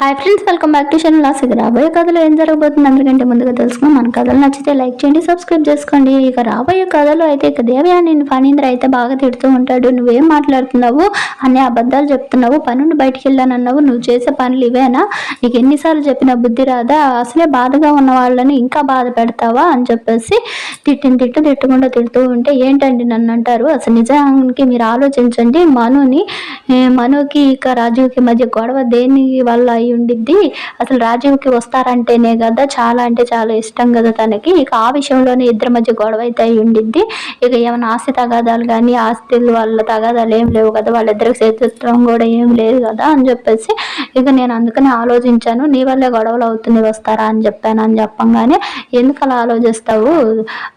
Hi friends welcome back to channel LASIK రాబోయే కథలో ఏం జరగబోతుంది అందరికంటే ముందుగా తెలుసుకుని మన కథలు నచ్చితే లైక్ చేయండి సబ్స్క్రైబ్ చేసుకోండి. ఇక రాబోయే కథలో అయితే ఇక దేవయాని ఫణీంద్ర అయితే బాగా తిడుతూ ఉంటాడు. నువ్వేం మాట్లాడుతున్నావు? అనే అబద్ధాలు చెప్తున్నావు. పనుండి బయటికి వెళ్ళానన్నావు. నువ్వు చేసే పనులు ఇవేనా? నీకు ఎన్నిసార్లు చెప్పిన బుద్ధి రాదా? అసలే బాధగా ఉన్న వాళ్ళని ఇంకా బాధ పెడతావా? అని చెప్పేసి తిట్టిన తిట్టు తిట్టకుండా తిడుతూ ఉంటే ఏంటండి నన్ను అంటారు? అసలు నిజానికి మీరు ఆలోచించండి. మనుని మనుకి ఇక రాజుకి మధ్య గొడవ దేని వల్ల అయి ఉండిద్ది. అసలు రాజీవ్కి వస్తారంటేనే కదా చాలా అంటే చాలా ఇష్టం కదా తనకి. ఇక ఆ విషయంలోనే ఇద్దరి మధ్య గొడవ అయితే అయి ఉండిద్ది. ఇక ఏమైనా ఆస్తి తగాదాలు కానీ ఆస్తులు వాళ్ళ తగాదాలు ఏం లేవు కదా వాళ్ళిద్దరికి శత్రుత్వం కూడా ఏం లేదు కదా అని చెప్పేసి ఇక నేను అందుకని ఆలోచించాను. నీ వల్లే గొడవలు అవుతుంది వస్తారా అని చెప్పాను అని చెప్పంగానే ఎందుకు అలా ఆలోచిస్తావు?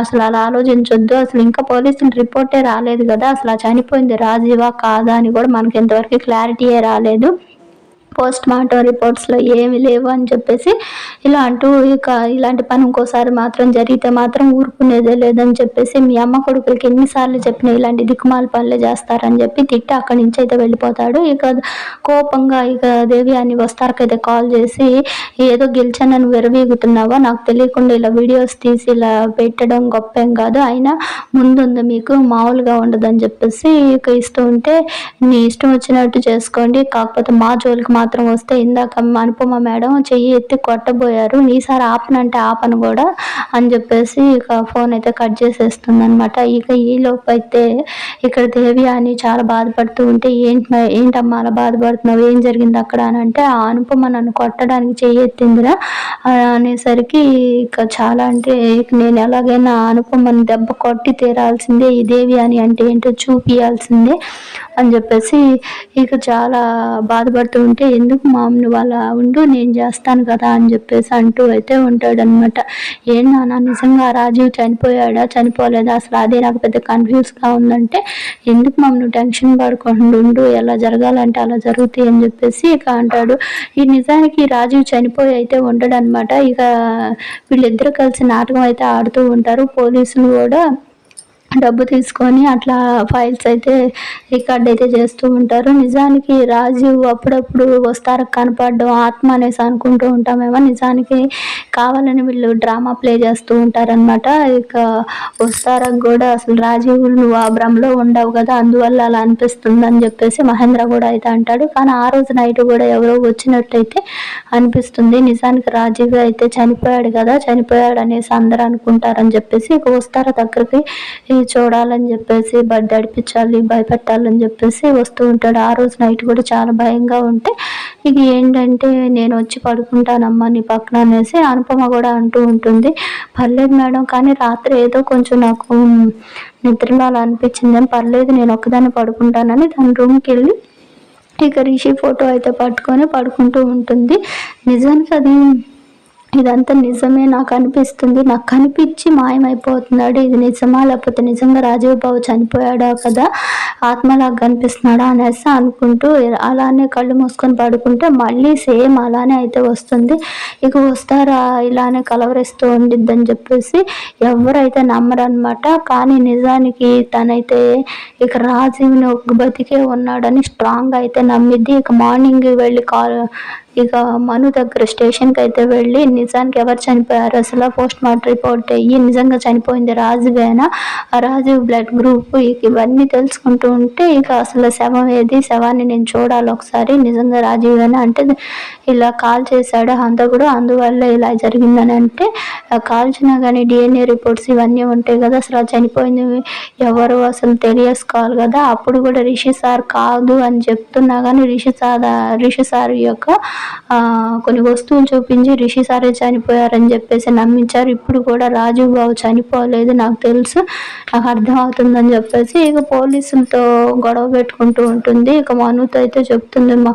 అసలు అలా ఆలోచించొద్దు. అసలు ఇంకా పోలీసులు రిపోర్టే రాలేదు కదా. అసలు ఆ చనిపోయింది రాజీవా కాదా? అని కూడా మనకి ఇంతవరకు క్లారిటీయే రాలేదు. పోస్ట్ మార్టం రిపోర్ట్స్లో ఏమి లేవు అని చెప్పేసి ఇలా అంటూ ఇక ఇలాంటి పని ఇంకోసారి మాత్రం జరిగితే మాత్రం ఊరుకునేదే లేదని చెప్పేసి మీ అమ్మ కొడుకులకి ఎన్నిసార్లు చెప్పిన ఇలాంటి దిక్కుమాల పనులు చేస్తారని చెప్పి తిట్టి అక్కడి నుంచి అయితే వెళ్ళిపోతాడు. ఇక కోపంగా ఇక దేవి అని వస్తారకైతే కాల్ చేసి ఏదో గెలిచానని విరవీగుతున్నావా నాకు తెలియకుండా ఇలా వీడియోస్ తీసి ఇలా పెట్టడం గొప్ప ఏం కాదు. అయినా ముందుంది మీకు మామూలుగా ఉండదని చెప్పేసి ఇక ఇస్తూ ఉంటే నీ ఇష్టం వచ్చినట్టు చేసుకోండి. కాకపోతే మా జోలికి మాత్రం వస్తే ఇందాక అనుపమ మేడం చెయ్యి ఎత్తి కొట్టబోయారు ఈసారి ఆపనంటే ఆపను కూడా అని చెప్పేసి ఇక ఫోన్ అయితే కట్ చేసేస్తుంది అనమాట ఇక ఈ అయితే ఇక్కడ దేవి అని చాలా బాధపడుతూ ఉంటే ఏంటి ఏంటమ్మా అలా బాధపడుతున్నావు? ఏం జరిగింది అక్కడ? అని అంటే ఆ అనుపమ నన్ను కొట్టడానికి చెయ్యి ఎత్తిందిరా అనేసరికి ఇక చాలా అంటే నేను ఎలాగైనా అనుపమని దెబ్బ కొట్టి తీరాల్సిందే ఈ దేవి అని అంటే ఏంటో చూపియాల్సిందే అని చెప్పేసి ఇక చాలా బాధపడుతూ ఉంటే ఎందుకు మామ్ నువ్వు అలా ఉండు నేను చేస్తాను కదా అని చెప్పేసి అంటూ అయితే ఉంటాడనమాట ఏం నాన్న నిజంగా రాజీవ్ చనిపోయాడా చనిపోలేదా? అసలు అదే నాకు పెద్ద కన్ఫ్యూజ్గా ఉందంటే ఎందుకు మామ్ నువ్వు టెన్షన్ పడకుండా ఉండు ఎలా జరగాలంటే అలా జరుగుతాయి అని చెప్పేసి ఇక అంటాడు. ఈ నిజానికి రాజీవ్ చనిపోయి అయితే ఉంటాడనమాట అనమాట ఇక వీళ్ళిద్దరూ కలిసి నాటకం అయితే ఆడుతూ ఉంటారు. పోలీసులు కూడా డబ్బు తీసుకొని అట్లా ఫైల్స్ అయితే రికార్డ్ అయితే చేస్తూ ఉంటారు. నిజానికి రాజీవ్ అప్పుడప్పుడు వస్తారు కనపడడం ఆత్మ అనేసి అనుకుంటూ ఉంటామేమో నిజానికి కావాలని వీళ్ళు డ్రామా ప్లే చేస్తూ ఉంటారనమాట ఇక వస్తారకు కూడా అసలు రాజీవ్ నువ్వు ఆ భ్రమలో ఉండవు కదా అందువల్ల అలా అనిపిస్తుంది అని చెప్పేసి మహేంద్ర కూడా అయితే అంటాడు. కానీ ఆ రోజు నైట్ కూడా ఎవరో వచ్చినట్టయితే అనిపిస్తుంది. నిజానికి రాజీవ్ అయితే చనిపోయాడు కదా చనిపోయాడు అనేసి అందరూ అనుకుంటారని చెప్పేసి ఇక వస్తారా దగ్గరికి చూడాలని చెప్పేసి బడ్ నడిపించాలి భయపెట్టాలని చెప్పేసి వస్తూ ఉంటాడు. ఆ రోజు నైట్ కూడా చాలా భయంగా ఉంటే ఇక ఏంటంటే నేను వచ్చి పడుకుంటానమ్మా నీ పక్కన అనేసి అనుపమ కూడా అంటూ ఉంటుంది. పర్లేదు మేడం కానీ రాత్రి ఏదో కొంచెం నాకు నిద్రలో అలా అనిపించింది అని పర్లేదు నేను ఒక్కదాన్ని పడుకుంటానని తన రూమ్కి వెళ్ళి ఇక రిషి ఫోటో అయితే పట్టుకొని పడుకుంటూ ఉంటుంది. నిజానికి అది ఇదంతా నిజమే నాకు అనిపిస్తుంది. నాకు కనిపించి మాయమైపోతున్నాడు ఇది నిజమా? లేకపోతే నిజంగా రాజీవ్ బాబు చనిపోయాడా కదా? ఆత్మలాగా కనిపిస్తున్నాడా అనేసి అనుకుంటూ అలానే కళ్ళు మూసుకొని పడుకుంటే మళ్ళీ సేమ్ అలానే అయితే వస్తుంది. ఇక వస్తారా? ఇలానే కలవరిస్తూ ఉండిద్దని చెప్పేసి ఎవరైతే నమ్మరనమాట కానీ నిజానికి తనైతే ఇక రాజీవ్ని ఒక బతికే ఉన్నాడని స్ట్రాంగ్ అయితే నమ్మిద్ది. ఇక మార్నింగ్ వెళ్ళి కాల్ ఇక మను దగ్గర స్టేషన్కి అయితే వెళ్ళి నిజానికి ఎవరు చనిపోయారు? అసలు పోస్ట్ మార్టం రిపోర్ట్ అయ్యి నిజంగా చనిపోయింది రాజువేనా? ఆ రాజు బ్లడ్ గ్రూప్ ఇవన్నీ తెలుసుకుంటూ ఉంటే ఇక అసలు శవం ఏది? శవాన్ని నేను చూడాలి ఒకసారి. నిజంగా రాజీవేనా? అంటే ఇలా కాల్ చేశాడు హంతకుడు. అందువల్ల ఇలా జరిగిందని అంటే కాల్చినా కానీ డిఎన్ఏ రిపోర్ట్స్ ఇవన్నీ ఉంటాయి కదా అసలు చనిపోయింది ఎవరు అసలు తెలియసుకోవాలి కదా? అప్పుడు కూడా రిషి సార్ కాదు అని చెప్తున్నా కానీ రిషి సార్ రిషి సార్ యొక్క కొన్ని వస్తువులు చూపించి రిషి సారే చనిపోయారని చెప్పేసి నమ్మించారు. ఇప్పుడు కూడా రాజు బాబు చనిపోలేదు నాకు తెలుసు నాకు అర్థం అవుతుందని చెప్పేసి ఇక పోలీసులతో గొడవ పెట్టుకుంటూ ఉంటుంది. ఇక మనుతో అయితే చెప్తుంది మా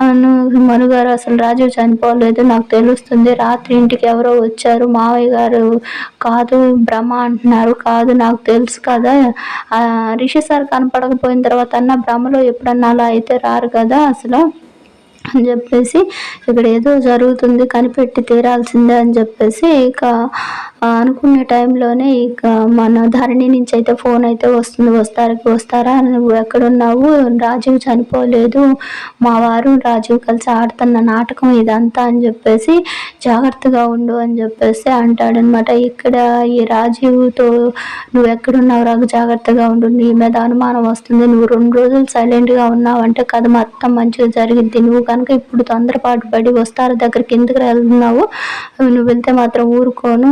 మను మనుగారు అసలు రాజు చనిపోలేదు నాకు తెలుస్తుంది. రాత్రి ఇంటికి ఎవరో వచ్చారు మావయ్య గారు కాదు భ్రమ అంటున్నారు. కాదు నాకు తెలుసు కదా. రిషి సార్ కనపడకపోయిన తర్వాత అన్న భ్రమలో ఎప్పుడన్నా అలా అయితే రారు కదా అసలు. అని చెప్పేసి ఇక్కడ ఏదో జరుగుతుంది కనిపెట్టి తీరాల్సిందే అని చెప్పేసి ఇక అనుకునే టైంలోనే ఇక మన ధరణి నుంచి అయితే ఫోన్ అయితే వస్తుంది. వస్తారు వస్తారా నువ్వు ఎక్కడున్నావు? రాజీవ్ చనిపోలేదు. మా వారు రాజీవ్ కలిసి ఆడుతున్న నాటకం ఇదంతా అని చెప్పేసి జాగ్రత్తగా ఉండు అని చెప్పేసి అంటాడనమాట ఇక్కడ ఈ రాజీవ్తో నువ్వు ఎక్కడున్నావు? రాకు జాగ్రత్తగా ఉండు. నీ మీద అనుమానం వస్తుంది. నువ్వు రెండు రోజులు సైలెంట్గా ఉన్నావు అంటే కథ మొత్తం మంచిగా జరిగింది నువ్వు కనుక ఇప్పుడు తొందరపాటు పడి వస్తారు? దగ్గరికి ఎందుకు వెళ్తున్నావు? నువ్వు వెళ్తే మాత్రం ఊరుకోను.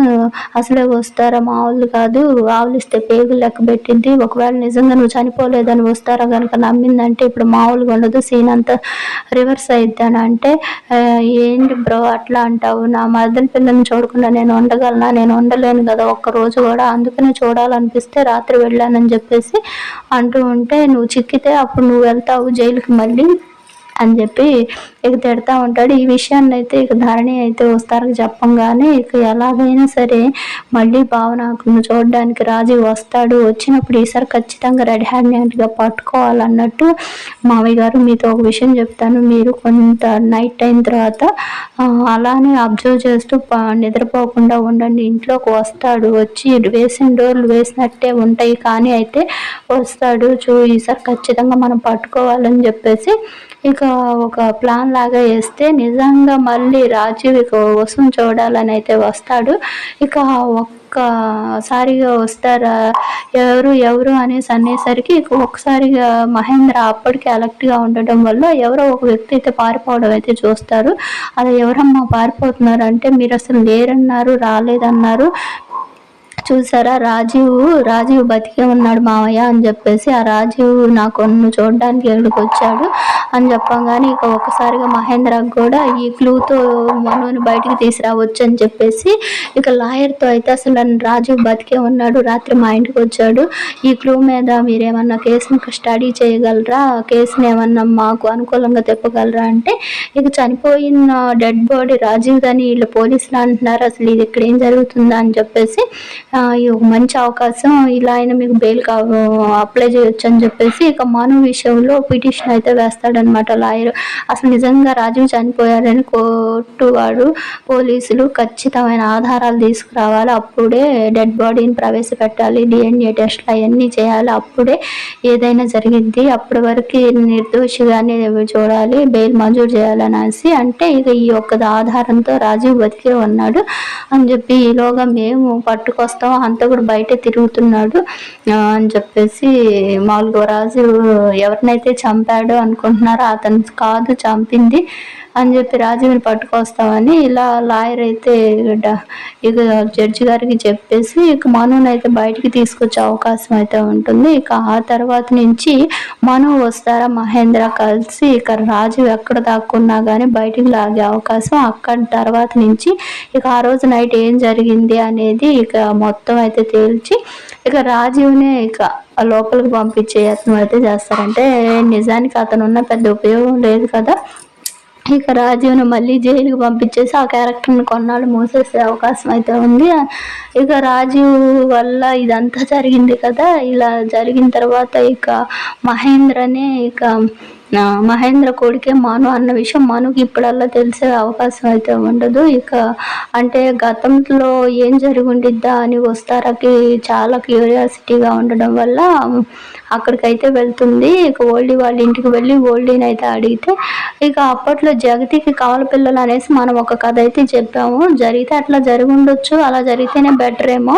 అసలే వస్తారా? మామూలు కాదు. ఆవులిస్తే పేగులు లెక్క పెట్టింది. ఒకవేళ నిజంగా నువ్వు చనిపోలేదని వస్తారా కనుక నమ్మిందంటే ఇప్పుడు మామూలుగా ఉండదు. సీన్ అంతా రివర్స్ అయిద్ది అని అంటే ఏంటి బ్రో అట్లా అంటావు? నా మదన పిల్లని చూడకుండా నేను ఉండగలనా? నేను ఉండలేను కదా ఒక్క రోజు కూడా. అందుకనే చూడాలనిపిస్తే రాత్రి వెళ్ళానని చెప్పేసి అంటూ ఉంటే నువ్వు చిక్కితే అప్పుడు నువ్వు వెళ్తావు జైలుకి మళ్ళీ. అని చెప్పి ఇక తిడతా ఉంటాడు. ఈ విషయాన్ని అయితే ఇక ధరణి అయితే వస్తారు చెప్పంగానే ఇక ఎలాగైనా సరే మళ్ళీ భావనకు చూడడానికి రాజు వస్తాడు. వచ్చినప్పుడు ఈసారి ఖచ్చితంగా రెడ్ హ్యాండ్గా పట్టుకోవాలన్నట్టు మావయ్య గారు మీతో ఒక విషయం చెప్తాను. మీరు కొంత నైట్ అయిన తర్వాత అలానే అబ్జర్వ్ చేస్తూ నిద్రపోకుండా ఉండండి. ఇంట్లోకి వస్తాడు. వచ్చి వేసిన డోర్లు వేసినట్టే ఉంటాయి. కానీ అయితే వస్తాడు. చూ ఈసారి ఖచ్చితంగా మనం పట్టుకోవాలని చెప్పేసి ఇక ఒక ప్లాన్ లాగా వేస్తే నిజంగా మళ్ళీ రాజీవ్ ఇక వసుని చూడాలని అయితే వస్తాడు. ఇక ఒక్కసారిగా వస్తారా? ఎవరు ఎవరు అనేసి అనేసరికి ఇక ఒక్కసారిగా మహేంద్ర అప్పటికి అలర్ట్గా ఉండడం వల్ల ఎవరో ఒక వ్యక్తి అయితే పారిపోవడం అయితే చూస్తారు. అది ఎవరమ్మా పారిపోతున్నారు అంటే మీరు అసలు లేరన్నారు రాలేదన్నారు. చూసారా? రాజీవ్ రాజీవ్ బతికే ఉన్నాడు మావయ్య అని చెప్పేసి ఆ రాజీవ్ నాకు నువ్వు చూడడానికి ఎక్కడికి వచ్చాడు అని చెప్పంగానే ఇక ఒక్కసారిగా మహేంద్రకు కూడా ఈ క్లూతో మనోని బయటికి తీసుకురావచ్చు అని చెప్పేసి ఇక లాయర్తో అయితే అసలు నన్ను రాజీవ్ బతికే ఉన్నాడు రాత్రి మా ఇంటికి వచ్చాడు. ఈ క్లూ మీద మీరేమన్నా కేసుని స్టడీ చేయగలరా? కేసుని ఏమన్నా మాకు అనుకూలంగా తెప్పగలరా అంటే ఇక చనిపోయిన డెడ్ బాడీ రాజీవ్ కానీ వీళ్ళు పోలీసులు అంటున్నారు అసలు ఇది ఇక్కడ ఏం జరుగుతుందా అని చెప్పేసి ఇది ఒక మంచి అవకాశం ఇలా అయినా మీకు బెయిల్ అప్లై చేయొచ్చు అని చెప్పేసి ఇక మను విషయంలో పిటిషన్ అయితే వేస్తాడనమాట లాయర్. అసలు నిజంగా రాజీవ్ చనిపోయారని కోర్టు వాడు పోలీసులు ఖచ్చితమైన ఆధారాలు తీసుకురావాలి. అప్పుడే డెడ్ బాడీని ప్రవేశపెట్టాలి. డిఎన్ఏ టెస్ట్లు అవన్నీ చేయాలి. అప్పుడే ఏదైనా జరిగింది అప్పటి వరకు నిర్దోషిగానే చూడాలి. బెయిల్ మంజూరు చేయాలనేసి అంటే ఇక ఈ ఒక్క ఆధారంతో రాజీవ్ బతికే ఉన్నాడు అని చెప్పి ఈలోగా మేము పట్టుకొస్తాం అంతా కూడా బయట తిరుగుతున్నాడు. అని చెప్పేసి మామూలుగా రాజు ఎవరినైతే చంపాడో అనుకుంటున్నారో అతను కాదు చంపింది. అని చెప్పి రాజీవ్ని పట్టుకొస్తామని ఇలా లాయర్ అయితే ఇక జడ్జి గారికి చెప్పేసి ఇక మనుని అయితే బయటికి తీసుకొచ్చే అవకాశం అయితే ఉంటుంది. ఇక ఆ తర్వాత నుంచి మను వస్తారా మహేంద్ర కలిసి ఇక రాజు ఎక్కడ దాక్కున్నా కానీ బయటికి లాగే అవకాశం అక్కడ తర్వాత నుంచి ఇక ఆ రోజు నైట్ ఏం జరిగింది అనేది ఇక మొత్తం అయితే తేల్చి ఇక రాజీవ్నే ఇక ఆ లోపలికి పంపించే యత్నం అయితే చేస్తారంటే నిజానికి అతను ఉన్న పెద్ద ఉపయోగం లేదు కదా. ఇక రాజీవ్ను మళ్ళీ జైలుకి పంపించేసి ఆ క్యారెక్టర్ని కొన్నాళ్ళు మూసేసే అవకాశం అయితే ఉంది. ఇక రాజీవ్ వల్ల ఇదంతా జరిగింది కదా. ఇలా జరిగిన తర్వాత ఇక మహేంద్రనే ఇక మహేంద్ర కొడుకే మాను అన్న విషయం మనకి ఇప్పుడల్లా తెలిసే అవకాశం అయితే ఉండదు. ఇక అంటే గతంలో ఏం జరిగి ఉండిద్దా అని వస్తారకి చాలా క్యూరియాసిటీగా ఉండడం వల్ల అక్కడికైతే వెళ్తుంది. ఇక ఓల్డీ వాళ్ళ ఇంటికి వెళ్ళి ఓల్డీని అయితే అడిగితే ఇక అప్పట్లో జగతికి కావల పిల్లలు అనేసి మనం ఒక కథ అయితే చెప్పాము. జరిగితే అట్లా జరిగి ఉండొచ్చు అలా జరిగితేనే బెటర్ ఏమో.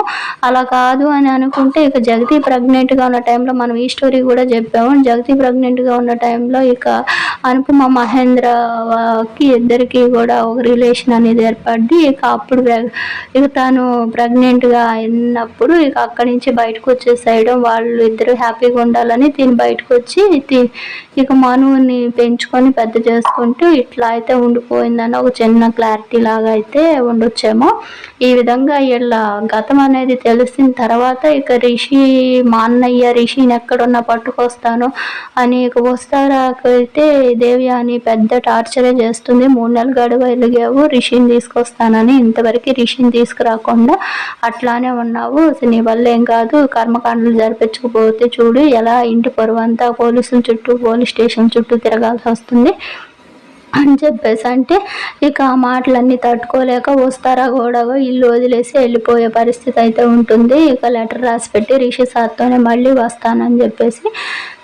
అలా కాదు అని అనుకుంటే ఇక జగతి ప్రెగ్నెంట్గా ఉన్న టైంలో మనం ఈ స్టోరీ కూడా చెప్పాము. జగతి ప్రెగ్నెంట్గా ఉన్న టైంలో ఇక అనుపమ మహేంద్రకి ఇద్దరికి కూడా ఒక రిలేషన్ అనేది ఏర్పడి ఇక అప్పుడు ఇక తను ప్రెగ్నెంట్గా అయినప్పుడు ఇక అక్కడి నుంచి బయటకు వచ్చేసేయడం వాళ్ళు ఇద్దరు హ్యాపీగా ఉండాలని తిని బయటకు వచ్చి ఇక మనుని పెంచుకొని పెద్ద చేసుకుంటూ ఇట్లా అయితే ఉండిపోయిందని ఒక చిన్న క్లారిటీ లాగా అయితే ఉండొచ్చేమో. ఈ విధంగా వీళ్ళ గతం అనేది తెలిసిన తర్వాత ఇక రిషి మా అన్నయ్య రిషిని ఎక్కడున్నా పట్టుకొస్తాను అని ఇక వస్తారా అయితే దేవి అని పెద్ద టార్చరే చేస్తుంది. మూడు నెలలు గడువు వెలిగావు రిషిని తీసుకొస్తానని ఇంతవరకు రిషిని తీసుకురాకుండా అట్లానే ఉన్నావు. నీ వల్ల ఏం కాదు. కర్మకాండలు జరిపించకపోతే చూడు ఎలా ఇంటి పొరువు పోలీసుల చుట్టూ పోలీస్ స్టేషన్ చుట్టూ తిరగాల్సి వస్తుంది. అని చెప్పేసి అంటే ఇక ఆ మాటలన్నీ తట్టుకోలేక వస్తారా కూడా ఇల్లు వదిలేసి వెళ్ళిపోయే పరిస్థితి అయితే ఉంటుంది. ఇక లెటర్ రాసి పెట్టి రిషి సార్తోనే మళ్ళీ వస్తానని చెప్పేసి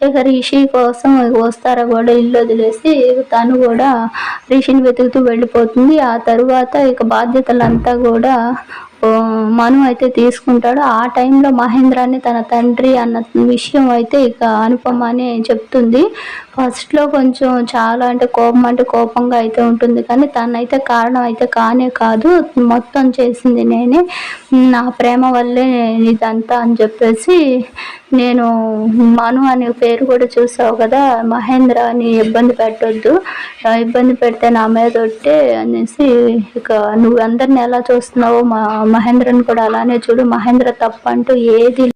ఇక రిషి కోసం ఇక వస్తారా కూడా ఇల్లు వదిలేసి తను కూడా రిషిని వెతుకుతూ వెళ్ళిపోతుంది. ఆ తరువాత ఇక బాధ్యతలంతా కూడా మను అయితే తీసుకుంటాడు. ఆ టైంలో మహేంద్రాన్ని తన తండ్రి అన్న విషయం అయితే ఇక అనుపమ అని చెప్తుంది. ఫస్ట్లో కొంచెం చాలా అంటే కోపం అంటే కోపంగా అయితే ఉంటుంది. కానీ తనైతే కారణం అయితే కానే కాదు. మొత్తం చేసింది నేనే. నా ప్రేమ వల్లే ఇదంతా అని చెప్పేసి నేను మను అనే పేరు కూడా చూసావు కదా? మహేంద్ర అని ఇబ్బంది పెట్టొద్దు. ఇబ్బంది పెడితే నా మీద ఒట్టే అనేసి ఇక నువ్వు అందరిని ఎలా చూస్తున్నావో మా మహేంద్రని కూడా అలానే చూడు. మహేంద్ర తప్ప అంటూ ఏది